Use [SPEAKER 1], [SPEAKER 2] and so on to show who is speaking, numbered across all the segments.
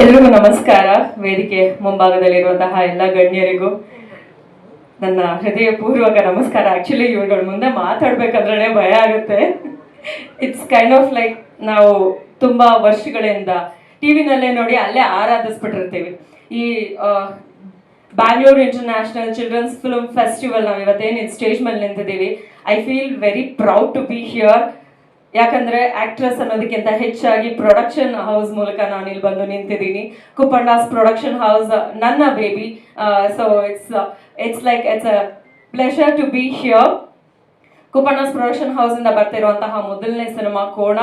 [SPEAKER 1] ಎಲ್ರಿಗೂ ನಮಸ್ಕಾರ. ವೇದಿಕೆ ಮುಂಭಾಗದಲ್ಲಿರುವಂತಹ ಎಲ್ಲ ಗಣ್ಯರಿಗೂ ನನ್ನ ಹೃದಯಪೂರ್ವಕ ನಮಸ್ಕಾರ. ಆಕ್ಚುಲಿ ಇವುಗಳ ಮುಂದೆ ಮಾತಾಡ್ಬೇಕಂದ್ರೆ ಭಯ ಆಗುತ್ತೆ. ಇಟ್ಸ್ ಕೈಂಡ್ ಆಫ್ ಲೈಕ್ ನಾವು ತುಂಬಾ ವರ್ಷಗಳಿಂದ ಟಿವಿನಲ್ಲೇ ನೋಡಿ ಅಲ್ಲೇ ಆರಾಧಿಸ್ಬಿಟ್ಟಿರ್ತೀವಿ. ಈ Bangalore international children's film festival ನಾವು ಇವತ್ತೇನು ಸ್ಟೇಜ್ ಮೇಲೆ ನಿಂತಿದ್ದೀವಿ. I feel very proud to be here ಯಾಕಂದ್ರೆ ಆಕ್ಟ್ರೆಸ್ ಅನ್ನೋದಕ್ಕಿಂತ ಹೆಚ್ಚಾಗಿ ಪ್ರೊಡಕ್ಷನ್ ಹೌಸ್ ಮೂಲಕ ನಾನು ಇಲ್ಲಿ ಬಂದು ನಿಂತಿದ್ದೀನಿ. ಕುಪ್ಪಂಡಾಸ್ ಪ್ರೊಡಕ್ಷನ್ ಹೌಸ್ ನನ್ನ baby so it's it's like it's a pleasure to be here Kuppanna's production house ಇಂದ ಬರ್ತಿರುವಂತಹ ಮೊದಲನೇ ಸಿನಿಮಾ ಕೋಣ.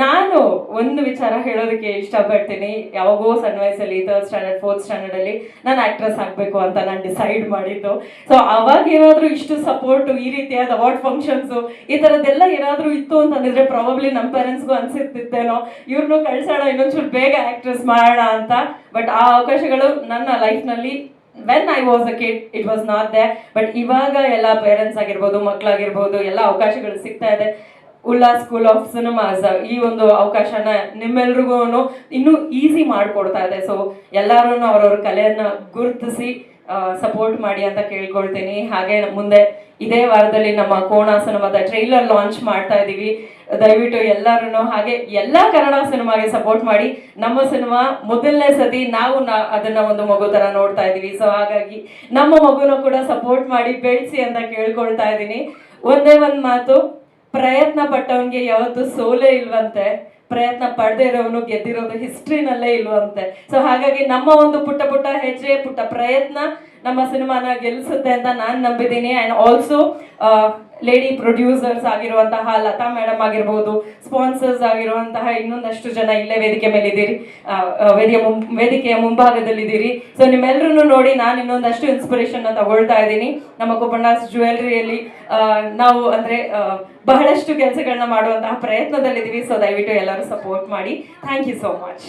[SPEAKER 1] ನಾನು ಒಂದು ವಿಚಾರ ಹೇಳೋದಕ್ಕೆ ಇಷ್ಟಪಡ್ತೀನಿ. ಯಾವಾಗೋ ಸಣ್ಣ ವಯಸ್ಸಲ್ಲಿ ತರ್ಡ್ ಸ್ಟ್ಯಾಂಡರ್ಡ್ ಫೋರ್ತ್ ಸ್ಟ್ಯಾಂಡರ್ಡ್ ಅಲ್ಲಿ ನಾನು ಆಕ್ಟ್ರೆಸ್ ಆಗಬೇಕು ಅಂತ ನಾನು ಡಿಸೈಡ್ ಮಾಡಿದ್ದು. ಸೊ ಅವಾಗ ಏನಾದರೂ ಇಷ್ಟು ಸಪೋರ್ಟ್ ಈ ರೀತಿಯಾದ ಅವಾರ್ಡ್ ಫಂಕ್ಷನ್ಸ್ ಈ ಥರದ್ದೆಲ್ಲ ಏನಾದರೂ ಇತ್ತು ಅಂತಂದಿದ್ರೆ ಪ್ರಾಬಬ್ಲಿ ನಮ್ಮ ಪೇರೆಂಟ್ಸ್ಗೂ ಅನ್ಸಿರ್ತಿತ್ತೇನೋ. ಇವ್ರನ್ನೂ ಕಳ್ಸೋಣ ಇನ್ನೊಂಚೂರು ಬೇಗ ಆಕ್ಟ್ರೆಸ್ ಮಾಡೋಣ ಅಂತ. ಬಟ್ ಆ ಅವಕಾಶಗಳು ನನ್ನ ಲೈಫ್ನಲ್ಲಿ when I was a kid it was not there but ಇವಾಗ ಎಲ್ಲ ಪೇರೆಂಟ್ಸ್ ಆಗಿರ್ಬೋದು ಮಕ್ಕಳಾಗಿರ್ಬೋದು ಎಲ್ಲ ಅವಕಾಶಗಳು ಸಿಗ್ತಾ ಇದೆ. ಉಲ್ಲಾಸ್ ಸ್ಕೂಲ್ ಆಫ್ ಸಿನಿಮಾಸ್ ಈ ಒಂದು ಅವಕಾಶನ ನಿಮ್ಮೆಲ್ರಿಗೂ ಇನ್ನೂ ಈಸಿ ಮಾಡಿಕೊಡ್ತಾ ಇದೆ. ಸೊ ಎಲ್ಲರೂ ಅವ್ರವ್ರ ಕಲೆಯನ್ನ ಗುರುತಿಸಿ ಸಪೋರ್ಟ್ ಮಾಡಿ ಅಂತ ಕೇಳ್ಕೊಳ್ತೀನಿ. ಹಾಗೆ ಮುಂದೆ ಇದೇ ವಾರದಲ್ಲಿ ನಮ್ಮ ಕೋಣ ಸಿನಿಮಾದ ಟ್ರೈಲರ್ ಲಾಂಚ್ ಮಾಡ್ತಾ ಇದ್ದೀವಿ ದಯವಿಟ್ಟು ಎಲ್ಲರೂ ಹಾಗೆ ಎಲ್ಲ ಕನ್ನಡ ಸಿನಿಮಾಗೆ ಸಪೋರ್ಟ್ ಮಾಡಿ. ನಮ್ಮ ಸಿನಿಮಾ ಮೊದಲನೇ ಸತಿ ನಾವು ಅದನ್ನ ಒಂದು ಮಗು ತರ ನೋಡ್ತಾ ಇದೀವಿ. ಸೊ ಹಾಗಾಗಿ ನಮ್ಮ ಮಗುನ ಕೂಡ ಸಪೋರ್ಟ್ ಮಾಡಿ ಬೆಳೆಸಿ ಅಂತ ಕೇಳ್ಕೊಳ್ತಾ ಇದ್ದೀನಿ ಒಂದೇ ಒಂದು ಮಾತು. ಪ್ರಯತ್ನ ಪಟ್ಟವನ್ಗೆ ಯಾವತ್ತು ಸೋಲೇ ಇಲ್ವಂತೆ, ಪ್ರಯತ್ನ ಪಡದೇ ಇರೋನು ಗೆದ್ದಿರೋದು ಹಿಸ್ಟ್ರಿನಲ್ಲೇ ಇಲ್ವಂತೆ. ಸೊ ಹಾಗಾಗಿ ನಮ್ಮ ಒಂದು ಪುಟ್ಟ ಪುಟ್ಟ ಹೆಜ್ಜೆ, ಪುಟ್ಟ ಪ್ರಯತ್ನ ನಮ್ಮ ಸಿನಿಮಾನ ಗೆಲ್ಲಿಸುತ್ತೆ ಅಂತ ನಾನು ನಂಬಿದ್ದೀನಿ. ಆ್ಯಂಡ್ ಆಲ್ಸೋ ಲೇಡಿ ಪ್ರೊಡ್ಯೂಸರ್ಸ್ ಆಗಿರುವಂತಹ ಲತಾ ಮೇಡಮ್ ಆಗಿರ್ಬೋದು ಸ್ಪಾನ್ಸರ್ಸ್ ಆಗಿರುವಂತಹ ಇನ್ನೊಂದಷ್ಟು ಜನ ಇಲ್ಲೇ ವೇದಿಕೆ ಮೇಲೆ ಇದ್ದೀರಿ ವೇದಿಕೆ ವೇದಿಕೆಯ ಮುಂಭಾಗದಲ್ಲಿದ್ದೀರಿ. ಸೊ ನಿಮ್ಮೆಲ್ಲರೂ ನೋಡಿ ನಾನು ಇನ್ನೊಂದಷ್ಟು ಇನ್ಸ್ಪಿರೇಷನ್ ತಗೊಳ್ತಾ ಇದ್ದೀನಿ. ನಮ್ಮ ಕೊಪ್ಪಣ್ಣಾಸ್ ಜ್ಯುವೆಲ್ರಿಯಲ್ಲಿ ನಾವು ಅಂದ್ರೆ ಬಹಳಷ್ಟು ಕೆಲಸಗಳನ್ನ ಮಾಡುವಂತಹ ಪ್ರಯತ್ನದಲ್ಲಿದ್ದೀವಿ. ಸೊ ದಯವಿಟ್ಟು ಎಲ್ಲರೂ ಸಪೋರ್ಟ್ ಮಾಡಿ. Thank you so much